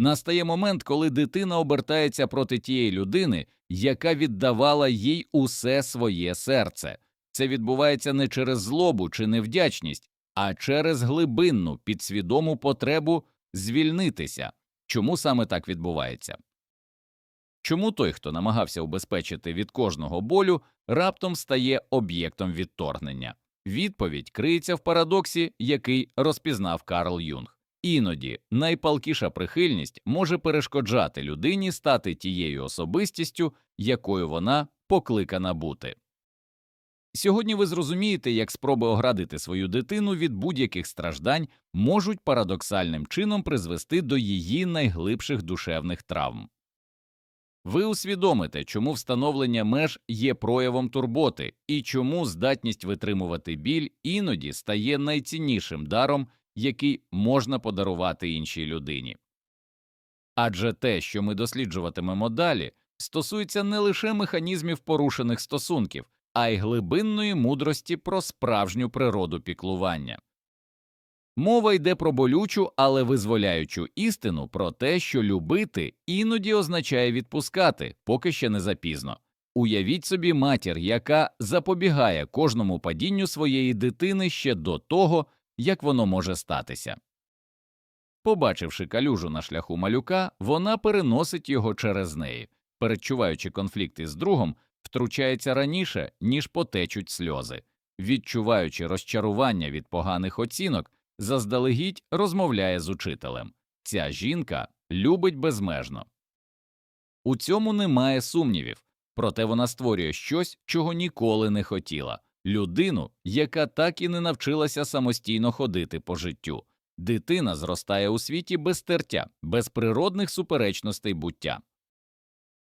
Настає момент, коли дитина обертається проти тієї людини, яка віддавала їй усе своє серце. Це відбувається не через злобу чи невдячність, а через глибинну підсвідому потребу звільнитися. Чому саме так відбувається? Чому той, хто намагався убезпечити від кожного болю, раптом стає об'єктом відторгнення? Відповідь криється в парадоксі, який розпізнав Карл Юнг. Іноді найпалкіша прихильність може перешкоджати людині стати тією особистістю, якою вона покликана бути. Сьогодні ви зрозумієте, як спроби оградити свою дитину від будь-яких страждань можуть парадоксальним чином призвести до її найглибших душевних травм. Ви усвідомите, чому встановлення меж є проявом турботи і чому здатність витримувати біль іноді стає найціннішим даром, який можна подарувати іншій людині. Адже те, що ми досліджуватимемо далі, стосується не лише механізмів порушених стосунків, а й глибинної мудрості про справжню природу піклування. Мова йде про болючу, але визволяючу істину про те, що любити іноді означає відпускати, поки ще не запізно. Уявіть собі матір, яка запобігає кожному падінню своєї дитини ще до того, як воно може статися. Побачивши калюжу на шляху малюка, вона переносить його через неї, передчуваючи конфлікти з другом, втручається раніше, ніж потечуть сльози, відчуваючи розчарування від поганих оцінок, заздалегідь розмовляє з учителем. Ця жінка любить безмежно. У цьому немає сумнівів, проте вона створює щось, чого ніколи не хотіла людину, яка так і не навчилася самостійно ходити по життю. Дитина зростає у світі без тертя, без природних суперечностей буття.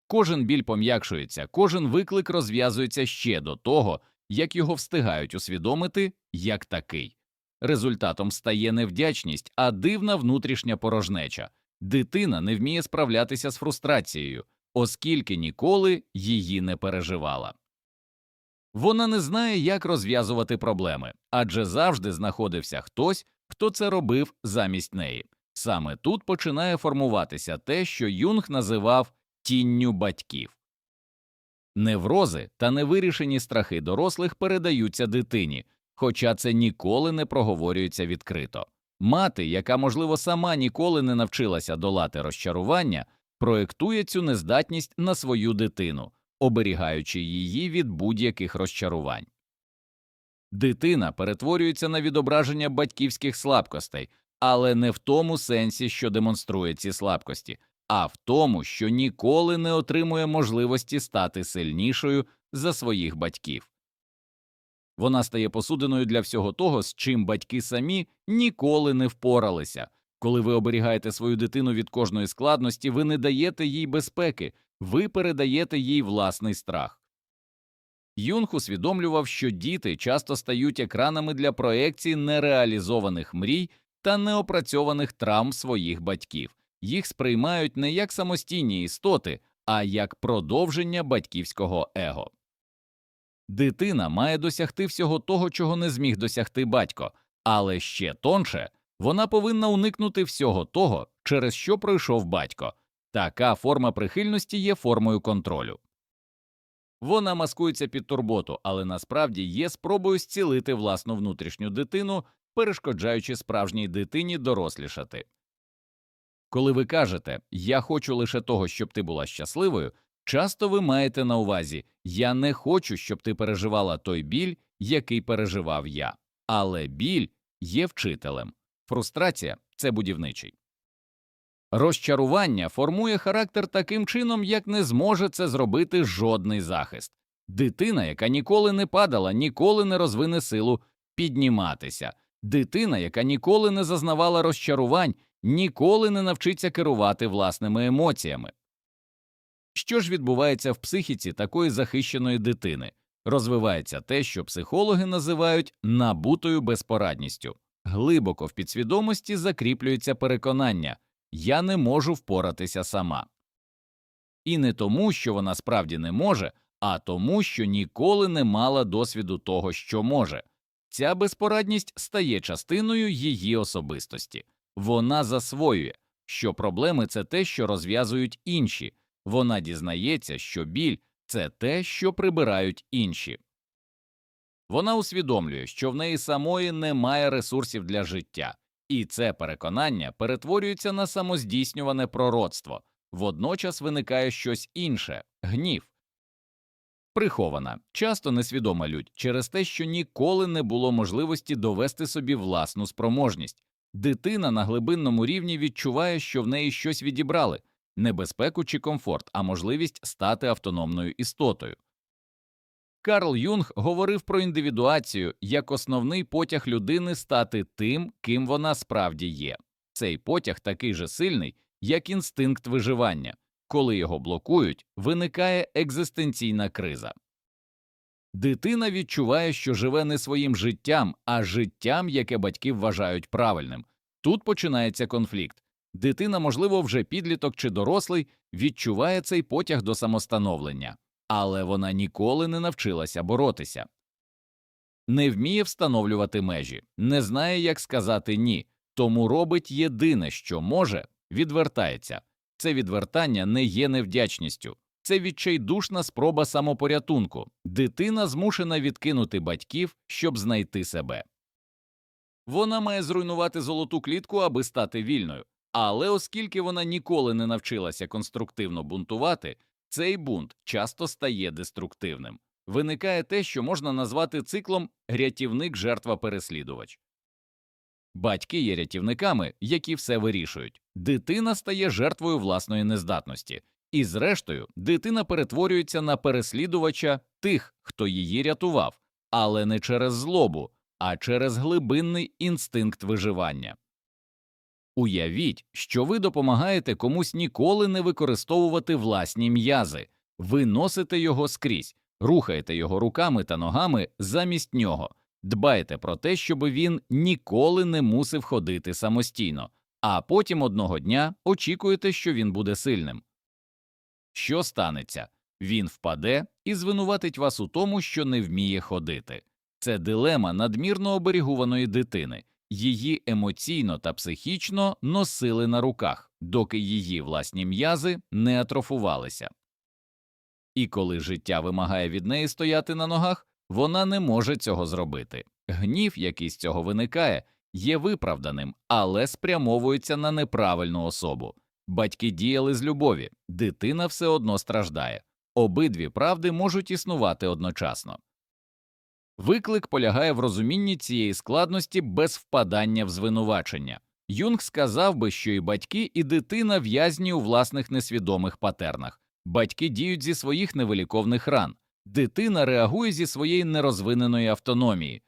Кожен біль пом'якшується, кожен виклик розв'язується ще до того, як його встигають усвідомити як такий. Результатом стає невдячність, а дивна внутрішня порожнеча. Дитина не вміє справлятися з фрустрацією, оскільки ніколи її не переживала. Вона не знає, як розв'язувати проблеми, адже завжди знаходився хтось, хто це робив замість неї. Саме тут починає формуватися те, що Юнг називав тінню батьків. Неврози та невирішені страхи дорослих передаються дитині, хоча це ніколи не проговорюється відкрито. Мати, яка, можливо, сама ніколи не навчилася долати розчарування, проєктує цю нездатність на свою дитину, оберігаючи її від будь-яких розчарувань. Дитина перетворюється на відображення батьківських слабкостей, але не в тому сенсі, що демонструє ці слабкості, а в тому, що ніколи не отримує можливості стати сильнішою за своїх батьків. Вона стає посудиною для всього того, з чим батьки самі ніколи не впоралися. Коли ви оберігаєте свою дитину від кожної складності, ви не даєте їй безпеки, ви передаєте їй власний страх. Юнг усвідомлював, що діти часто стають екранами для проекцій нереалізованих мрій та неопрацьованих травм своїх батьків, їх сприймають не як самостійні істоти, а як продовження батьківського его. Дитина має досягти всього того, чого не зміг досягти батько, але ще тонше вона повинна уникнути всього того, через що пройшов батько. Така форма прихильності є формою контролю. Вона маскується під турботу, але насправді є спробою зцілити власну внутрішню дитину, перешкоджаючи справжній дитині дорослішати. Коли ви кажете Я хочу лише того, щоб ти була щасливою, часто ви маєте на увазі Я не хочу, щоб ти переживала той біль, який переживав я. Але біль є вчителем, фрустрація це будівничий. Розчарування формує характер таким чином, як не зможе це зробити жодний захист. Дитина, яка ніколи не падала, ніколи не розвине силу підніматися. Дитина, яка ніколи не зазнавала розчарувань, ніколи не навчиться керувати власними емоціями. Що ж відбувається в психіці такої захищеної дитини? Розвивається те, що психологи називають набутою безпорадністю. Глибоко в підсвідомості закріплюється переконання я не можу впоратися сама. І не тому, що вона справді не може, а тому, що ніколи не мала досвіду того, що може. Ця безпорадність стає частиною її особистості, вона засвоює що проблеми це те, що розв'язують інші. Вона дізнається, що біль це те, що прибирають інші. Вона усвідомлює, що в неї самої немає ресурсів для життя, і це переконання перетворюється на самоздійснюване пророцтво. Водночас виникає щось інше гнів. Прихована, часто несвідома лють через те, що ніколи не було можливості довести собі власну спроможність. Дитина на глибинному рівні відчуває, що в неї щось відібрали небезпеку чи комфорт, а можливість стати автономною істотою. Карл Юнг говорив про індивідуацію як основний потяг людини стати тим, ким вона справді є. Цей потяг такий же сильний, як інстинкт виживання. Коли його блокують, виникає екзистенційна криза. Дитина відчуває, що живе не своїм життям, а життям, яке батьки вважають правильним. Тут починається конфлікт. Дитина, можливо, вже підліток чи дорослий, відчуває цей потяг до самостановлення, але вона ніколи не навчилася боротися. Не вміє встановлювати межі, не знає, як сказати ні, тому робить єдине, що може, відвертається. Це відвертання не є невдячністю, це відчайдушна спроба самопорятунку. Дитина змушена відкинути батьків, щоб знайти себе. Вона має зруйнувати золоту клітку, аби стати вільною. Але оскільки вона ніколи не навчилася конструктивно бунтувати, цей бунт часто стає деструктивним. Виникає те, що можна назвати циклом рятівник жертва переслідувач. Батьки є рятівниками, які все вирішують. Дитина стає жертвою власної нездатності, і, зрештою, дитина перетворюється на переслідувача тих, хто її рятував, але не через злобу, а через глибинний інстинкт виживання. Уявіть, що ви допомагаєте комусь ніколи не використовувати власні м'язи, ви носите його скрізь, рухаєте його руками та ногами замість нього, дбаєте про те, щоб він ніколи не мусив ходити самостійно, а потім одного дня очікуєте, що він буде сильним. Що станеться? Він впаде і звинуватить вас у тому, що не вміє ходити. Це дилема надмірно оберігуваної дитини. Її емоційно та психічно носили на руках, доки її власні м'язи не атрофувалися. І коли життя вимагає від неї стояти на ногах, вона не може цього зробити. Гнів, який з цього виникає, є виправданим, але спрямовується на неправильну особу. Батьки діяли з любові, дитина все одно страждає. Обидві правди можуть існувати одночасно. Виклик полягає в розумінні цієї складності без впадання в звинувачення. Юнг сказав би, що і батьки, і дитина в'язні у власних несвідомих патернах. Батьки діють зі своїх невиліковних ран, дитина реагує зі своєї нерозвиненої автономії.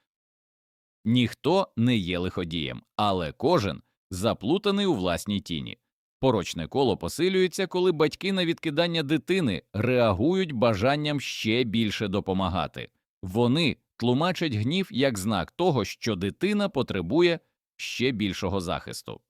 Ніхто не є лиходієм, але кожен заплутаний у власній тіні. Порочне коло посилюється, коли батьки на відкидання дитини реагують бажанням ще більше допомагати. Вони тлумачать гнів як знак того, що дитина потребує ще більшого захисту.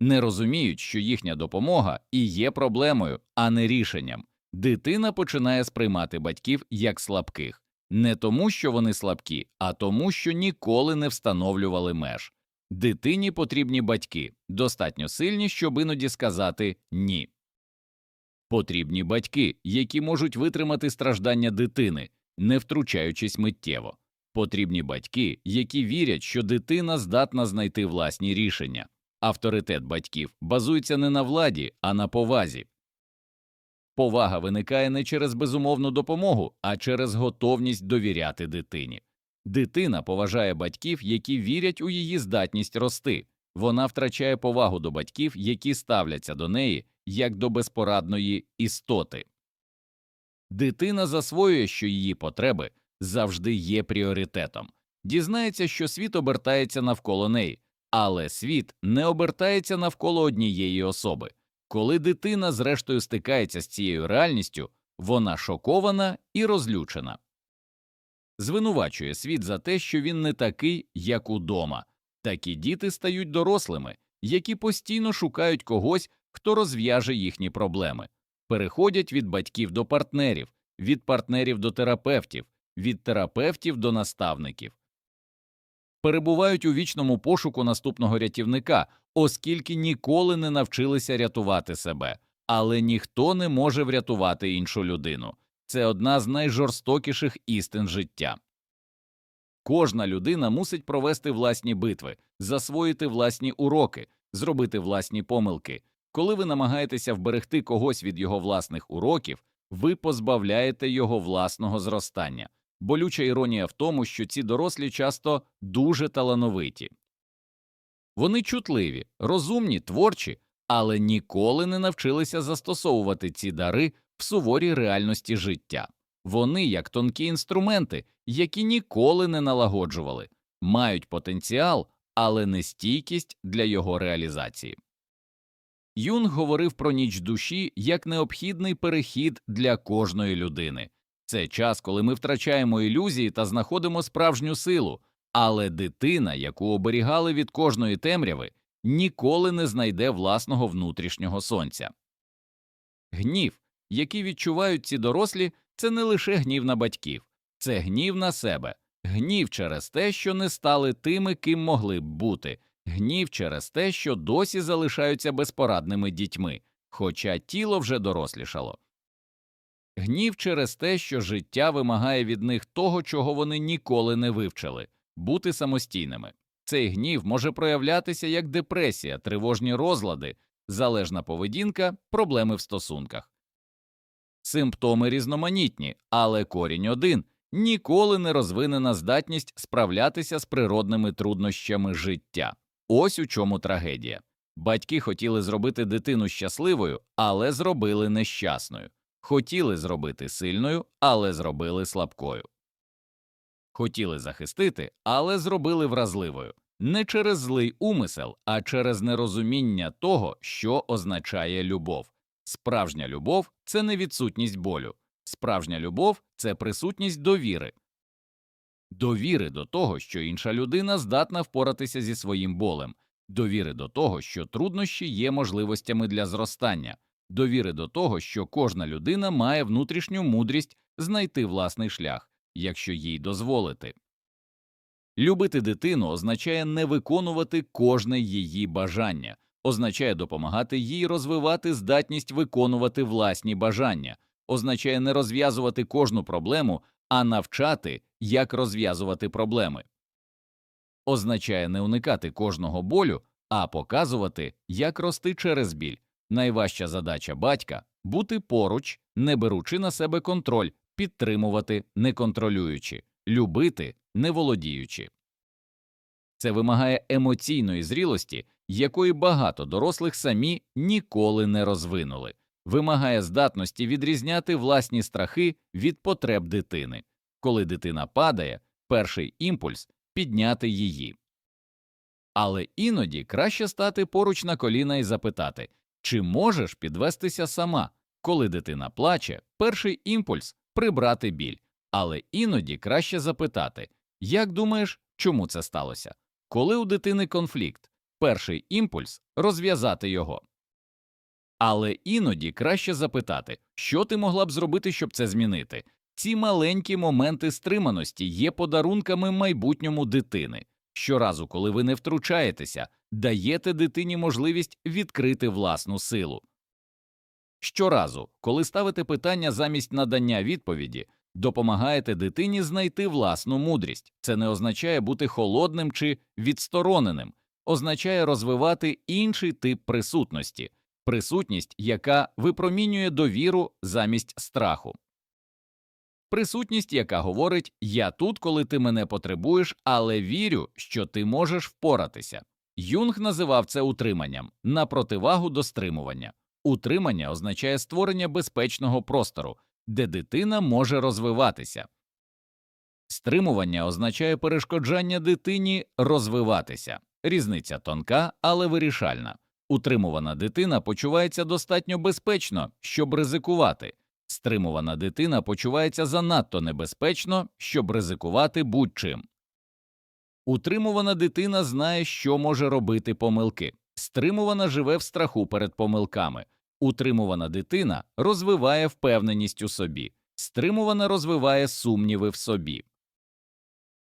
Не розуміють, що їхня допомога і є проблемою, а не рішенням. Дитина починає сприймати батьків як слабких не тому, що вони слабкі, а тому, що ніколи не встановлювали меж. Дитині потрібні батьки достатньо сильні, щоб іноді сказати ні. Потрібні батьки, які можуть витримати страждання дитини, не втручаючись миттєво. Потрібні батьки, які вірять, що дитина здатна знайти власні рішення. Авторитет батьків базується не на владі, а на повазі. Повага виникає не через безумовну допомогу, а через готовність довіряти дитині. Дитина поважає батьків, які вірять у її здатність рости. Вона втрачає повагу до батьків, які ставляться до неї як до безпорадної істоти. Дитина засвоює, що її потреби завжди є пріоритетом, дізнається, що світ обертається навколо неї, але світ не обертається навколо однієї особи. Коли дитина зрештою стикається з цією реальністю, вона шокована і розлючена. Звинувачує світ за те, що він не такий, як удома. Такі діти стають дорослими, які постійно шукають когось, хто розв'яже їхні проблеми, переходять від батьків до партнерів, від партнерів до терапевтів, від терапевтів до наставників. перебувають у вічному пошуку наступного рятівника, оскільки ніколи не навчилися рятувати себе, але ніхто не може врятувати іншу людину. Це одна з найжорстокіших істин життя. Кожна людина мусить провести власні битви, засвоїти власні уроки, зробити власні помилки. Коли ви намагаєтеся вберегти когось від його власних уроків, ви позбавляєте його власного зростання. Болюча іронія в тому, що ці дорослі часто дуже талановиті. Вони чутливі, розумні, творчі, але ніколи не навчилися застосовувати ці дари в суворій реальності життя. Вони, як тонкі інструменти, які ніколи не налагоджували, мають потенціал, але не стійкість для його реалізації. Юнг говорив про ніч душі як необхідний перехід для кожної людини. Це час, коли ми втрачаємо ілюзії та знаходимо справжню силу, але дитина, яку оберігали від кожної темряви, ніколи не знайде власного внутрішнього сонця. Гнів, який відчувають ці дорослі, це не лише гнів на батьків, це гнів на себе, гнів через те, що не стали тими, ким могли б бути, гнів через те, що досі залишаються безпорадними дітьми, хоча тіло вже дорослішало. Гнів через те, що життя вимагає від них того, чого вони ніколи не вивчили бути самостійними. Цей гнів може проявлятися як депресія, тривожні розлади, залежна поведінка, проблеми в стосунках. Симптоми різноманітні, але корінь один ніколи не розвинена здатність справлятися з природними труднощами життя. Ось у чому трагедія. Батьки хотіли зробити дитину щасливою, але зробили нещасною. Хотіли зробити сильною, але зробили слабкою. Хотіли захистити, але зробили вразливою. Не через злий умисел, а через нерозуміння того, що означає любов. Справжня любов це не відсутність болю. Справжня любов це присутність довіри. Довіри до того, що інша людина здатна впоратися зі своїм болем, довіри до того, що труднощі є можливостями для зростання, довіри до того, що кожна людина має внутрішню мудрість знайти власний шлях, якщо їй дозволити. Любити дитину означає не виконувати кожне її бажання, означає допомагати їй розвивати здатність виконувати власні бажання, означає не розв'язувати кожну проблему, а навчати, як розв'язувати проблеми. Означає не уникати кожного болю, а показувати, як рости через біль. Найважча задача батька бути поруч, не беручи на себе контроль, підтримувати, не контролюючи, любити, не володіючи. Це вимагає емоційної зрілості, якої багато дорослих самі ніколи не розвинули, вимагає здатності відрізняти власні страхи від потреб дитини. Коли дитина падає, перший імпульс підняти її. Але іноді краще стати поруч на коліна і запитати, чи можеш підвестися сама. Коли дитина плаче, перший імпульс прибрати біль, але іноді краще запитати, як думаєш, чому це сталося? Коли у дитини конфлікт, перший імпульс розв'язати його. Але іноді краще запитати, що ти могла б зробити, щоб це змінити. Ці маленькі моменти стриманості є подарунками майбутньому дитини. Щоразу, коли ви не втручаєтеся, даєте дитині можливість відкрити власну силу. Щоразу, коли ставите питання замість надання відповіді, допомагаєте дитині знайти власну мудрість. Це не означає бути холодним чи відстороненим, означає розвивати інший тип присутності, присутність, яка випромінює довіру замість страху. Присутність, яка говорить Я тут, коли ти мене потребуєш, але вірю, що ти можеш впоратися. Юнг називав це утриманням на противагу до стримування. Утримання означає створення безпечного простору, де дитина може розвиватися. Стримування означає перешкоджання дитині розвиватися. Різниця тонка, але вирішальна. Утримувана дитина почувається достатньо безпечно, щоб ризикувати. Стримувана дитина почувається занадто небезпечно, щоб ризикувати будь-чим. Утримувана дитина знає, що може робити помилки. Стримувана живе в страху перед помилками. Утримувана дитина розвиває впевненість у собі. Стримувана розвиває сумніви в собі.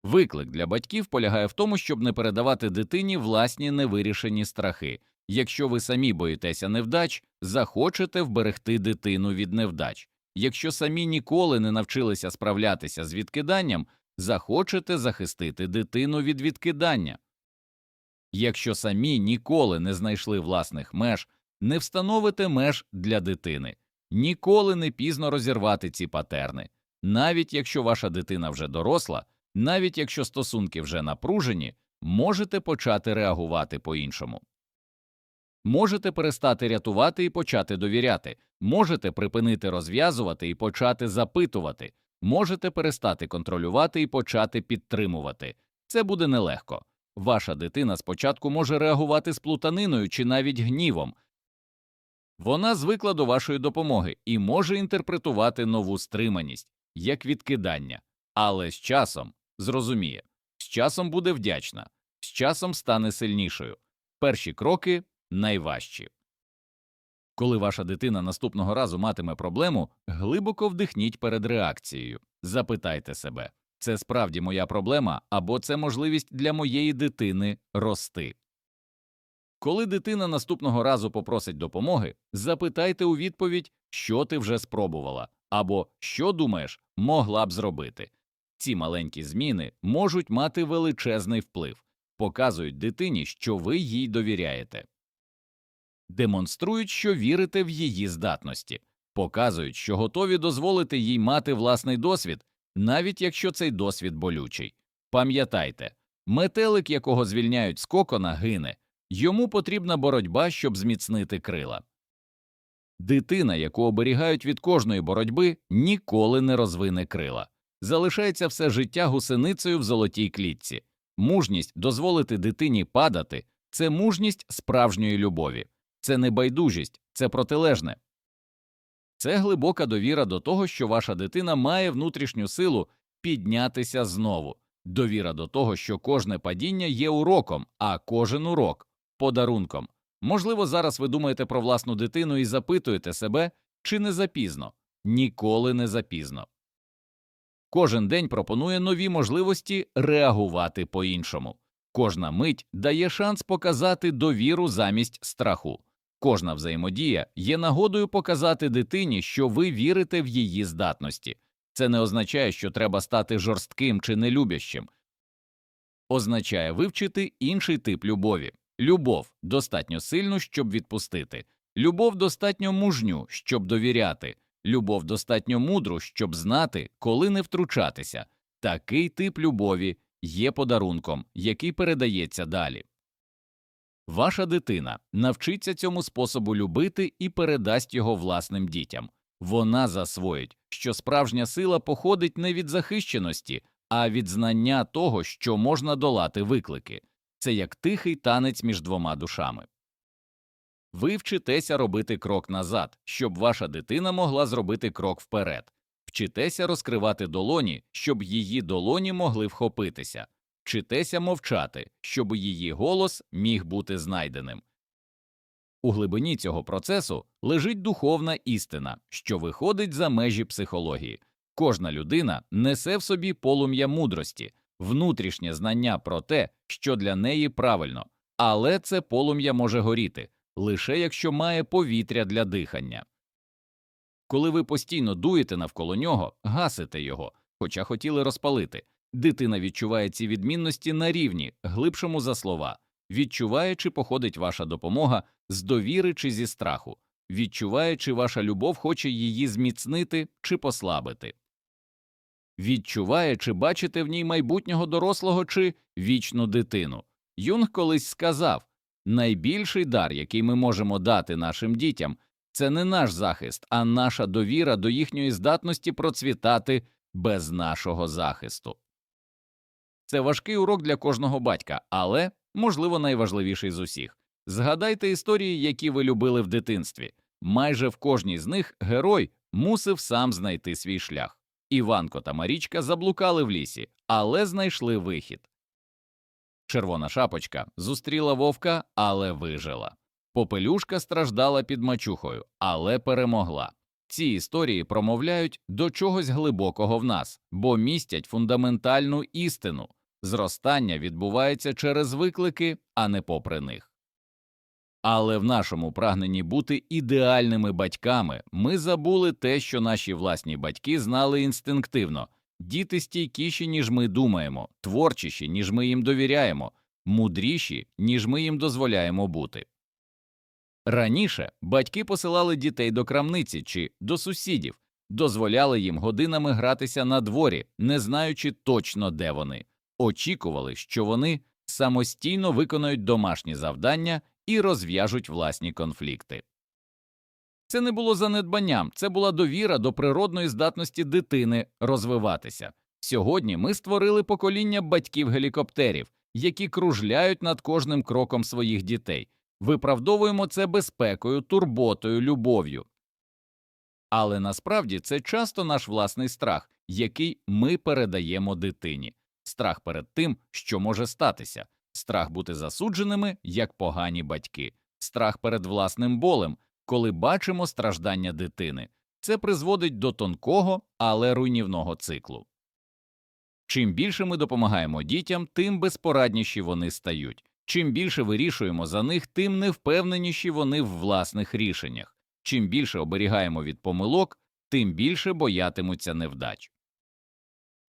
Виклик для батьків полягає в тому, щоб не передавати дитині власні невирішені страхи. Якщо ви самі боїтеся невдач, захочете вберегти дитину від невдач. Якщо самі ніколи не навчилися справлятися з відкиданням, захочете захистити дитину від відкидання. Якщо самі ніколи не знайшли власних меж, не встановите меж для дитини, ніколи не пізно розірвати ці патерни. Навіть якщо ваша дитина вже доросла, навіть якщо стосунки вже напружені, можете почати реагувати по-іншому. Можете перестати рятувати і почати довіряти, можете припинити розв'язувати і почати запитувати, можете перестати контролювати і почати підтримувати. Це буде нелегко. Ваша дитина спочатку може реагувати з плутаниною чи навіть гнівом. Вона звикла до вашої допомоги і може інтерпретувати нову стриманість як відкидання, але з часом зрозуміє, з часом буде вдячна, з часом стане сильнішою. Перші кроки найважчі. Коли ваша дитина наступного разу матиме проблему, глибоко вдихніть перед реакцією. Запитайте себе це справді моя проблема або це можливість для моєї дитини рости. Коли дитина наступного разу попросить допомоги, запитайте у відповідь, що ти вже спробувала, або що думаєш, могла б зробити. Ці маленькі зміни можуть мати величезний вплив, показують дитині, що ви їй довіряєте, демонструють, що вірите в її здатності, показують, що готові дозволити їй мати власний досвід, навіть якщо цей досвід болючий. Пам'ятайте, метелик, якого звільняють з кокона, гине, йому потрібна боротьба, щоб зміцнити крила. Дитина, яку оберігають від кожної боротьби, ніколи не розвине крила, залишається все життя гусеницею в золотій клітці. Мужність дозволити дитині падати це мужність справжньої любові, це не байдужість, це протилежне. Це глибока довіра до того, що ваша дитина має внутрішню силу піднятися знову, довіра до того, що кожне падіння є уроком, а кожен урок подарунком. Можливо, зараз ви думаєте про власну дитину і запитуєте себе, чи не запізно, ніколи не запізно. Кожен день пропонує нові можливості реагувати по іншому. Кожна мить дає шанс показати довіру замість страху. Кожна взаємодія є нагодою показати дитині, що ви вірите в її здатності. Це не означає, що треба стати жорстким чи нелюбящим. Означає вивчити інший тип любові. Любов достатньо сильну, щоб відпустити, любов достатньо мужню, щоб довіряти, любов достатньо мудру, щоб знати, коли не втручатися. Такий тип любові є подарунком, який передається далі. Ваша дитина навчиться цьому способу любити і передасть його власним дітям. Вона засвоїть, що справжня сила походить не від захищеності, а від знання того, що можна долати виклики. Це як тихий танець між двома душами. Ви вчитеся робити крок назад, щоб ваша дитина могла зробити крок вперед, вчитеся розкривати долоні, щоб її долоні могли вхопитися, вчитеся мовчати, щоб її голос міг бути знайденим. У глибині цього процесу лежить духовна істина, що виходить за межі психології. Кожна людина несе в собі полум'я мудрості, внутрішнє знання про те, що для неї правильно, але це полум'я може горіти лише якщо має повітря для дихання. Коли ви постійно дуєте навколо нього, гасите його, хоча хотіли розпалити. Дитина відчуває ці відмінності на рівні, глибшому за слова, відчуває, чи походить ваша допомога з довіри чи зі страху, відчуває, чи ваша любов хоче її зміцнити чи послабити відчуває, чи бачите в ній майбутнього дорослого чи вічну дитину. Юнг колись сказав найбільший дар, який ми можемо дати нашим дітям, це не наш захист, а наша довіра до їхньої здатності процвітати без нашого захисту. Це важкий урок для кожного батька, але, можливо, найважливіший з усіх. Згадайте історії, які ви любили в дитинстві. Майже в кожній з них герой мусив сам знайти свій шлях. Іванко та Марічка заблукали в лісі, але знайшли вихід. Червона шапочка зустріла вовка, але вижила. Попелюшка страждала під мачухою, але перемогла. Ці історії промовляють до чогось глибокого в нас, бо містять фундаментальну істину Зростання відбувається через виклики, а не попри них. Але в нашому прагненні бути ідеальними батьками ми забули те, що наші власні батьки знали інстинктивно діти стійкіші, ніж ми думаємо, творчіші, ніж ми їм довіряємо, мудріші, ніж ми їм дозволяємо бути. Раніше батьки посилали дітей до крамниці чи до сусідів, дозволяли їм годинами гратися на дворі, не знаючи точно, де вони, очікували, що вони самостійно виконають домашні завдання і розв'яжуть власні конфлікти. Це не було занедбанням, це була довіра до природної здатності дитини розвиватися. Сьогодні ми створили покоління батьків гелікоптерів, які кружляють над кожним кроком своїх дітей. Виправдовуємо це безпекою, турботою, любов'ю. Але насправді це часто наш власний страх, який ми передаємо дитині, страх перед тим, що може статися, страх бути засудженими як погані батьки, страх перед власним болем, коли бачимо страждання дитини. Це призводить до тонкого, але руйнівного циклу. Чим більше ми допомагаємо дітям, тим безпорадніші вони стають. Чим більше вирішуємо за них, тим невпевненіші вони в власних рішеннях. Чим більше оберігаємо від помилок, тим більше боятимуться невдач.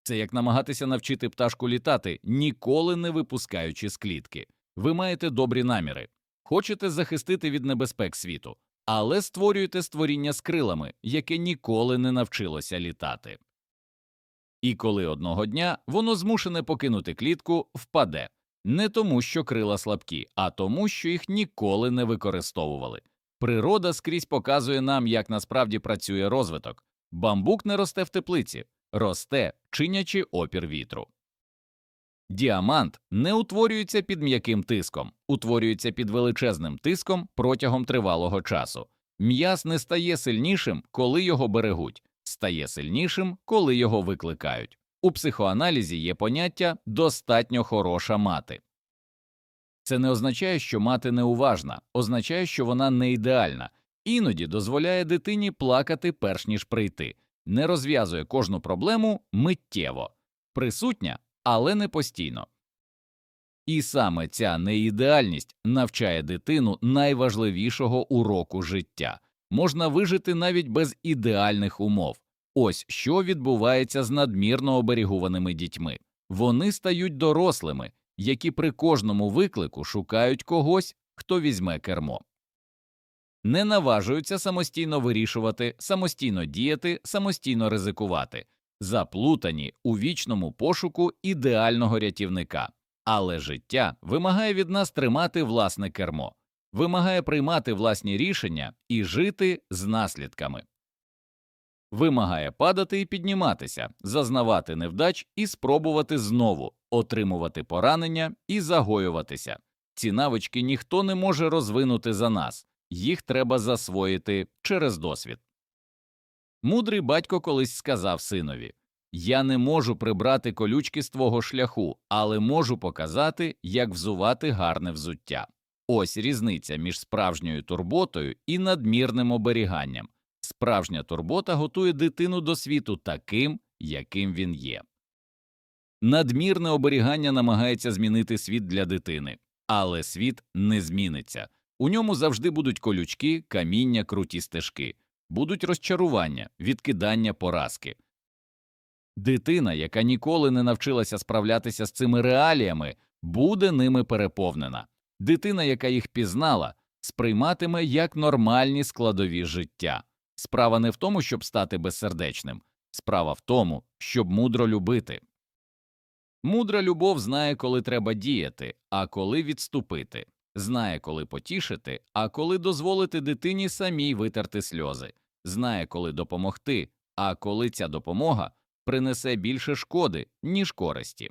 Це як намагатися навчити пташку літати, ніколи не випускаючи з клітки. Ви маєте добрі наміри, хочете захистити від небезпек світу, але створюєте створіння з крилами, яке ніколи не навчилося літати. І коли одного дня воно змушене покинути клітку, впаде не тому, що крила слабкі, а тому, що їх ніколи не використовували. Природа скрізь показує нам, як насправді працює розвиток. Бамбук не росте в теплиці, росте, чинячи опір вітру. Діамант не утворюється під м'яким тиском, утворюється під величезним тиском протягом тривалого часу. М'яз не стає сильнішим, коли його берегуть, стає сильнішим, коли його викликають. У психоаналізі є поняття достатньо хороша мати. Це не означає, що мати неуважна, означає, що вона не ідеальна, іноді дозволяє дитині плакати перш ніж прийти, не розв'язує кожну проблему миттєво, присутня, але не постійно. І саме ця неідеальність навчає дитину найважливішого уроку життя можна вижити навіть без ідеальних умов. Ось що відбувається з надмірно оберігуваними дітьми. Вони стають дорослими, які при кожному виклику шукають когось, хто візьме кермо. Не наважуються самостійно вирішувати, самостійно діяти, самостійно ризикувати, заплутані у вічному пошуку ідеального рятівника. Але життя вимагає від нас тримати власне кермо, вимагає приймати власні рішення і жити з наслідками вимагає падати і підніматися, зазнавати невдач і спробувати знову отримувати поранення і загоюватися. Ці навички ніхто не може розвинути за нас, їх треба засвоїти через досвід. Мудрий батько колись сказав синові Я не можу прибрати колючки з твого шляху, але можу показати, як взувати гарне взуття. Ось різниця між справжньою турботою і надмірним оберіганням. Справжня турбота готує дитину до світу таким, яким він є. Надмірне оберігання намагається змінити світ для дитини, але світ не зміниться. У ньому завжди будуть колючки, каміння, круті стежки, будуть розчарування, відкидання поразки. Дитина, яка ніколи не навчилася справлятися з цими реаліями, буде ними переповнена. Дитина, яка їх пізнала, сприйматиме як нормальні складові життя. Справа не в тому, щоб стати безсердечним, справа в тому, щоб мудро любити. Мудра любов знає, коли треба діяти, а коли відступити, знає, коли потішити, а коли дозволити дитині самій витерти сльози, знає, коли допомогти, а коли ця допомога принесе більше шкоди, ніж користі.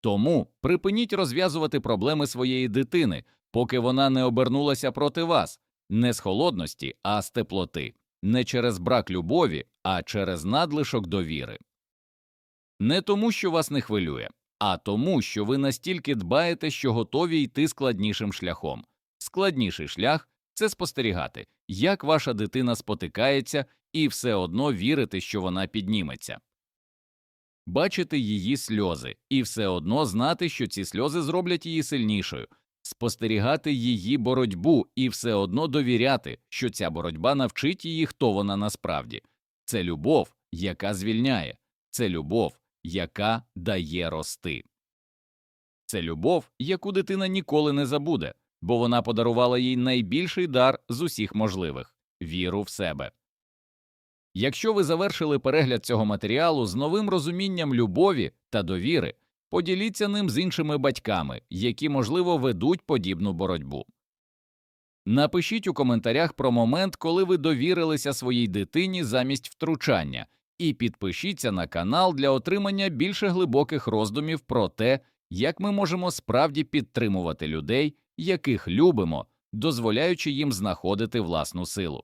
Тому припиніть розв'язувати проблеми своєї дитини, поки вона не обернулася проти вас, не з холодності, а з теплоти, не через брак любові, а через надлишок довіри. Не тому, що вас не хвилює, а тому, що ви настільки дбаєте, що готові йти складнішим шляхом. Складніший шлях це спостерігати, як ваша дитина спотикається, і все одно вірити, що вона підніметься. бачити її сльози і все одно знати, що ці сльози зроблять її сильнішою, спостерігати її боротьбу і все одно довіряти, що ця боротьба навчить її, хто вона насправді. Це любов, яка звільняє, це любов, яка дає рости. Це любов, яку дитина ніколи не забуде, бо вона подарувала їй найбільший дар з усіх можливих віру в себе. Якщо ви завершили перегляд цього матеріалу з новим розумінням любові та довіри, поділіться ним з іншими батьками, які, можливо, ведуть подібну боротьбу. Напишіть у коментарях про момент, коли ви довірилися своїй дитині замість втручання, і підпишіться на канал для отримання більше глибоких роздумів про те, як ми можемо справді підтримувати людей, яких любимо, дозволяючи їм знаходити власну силу.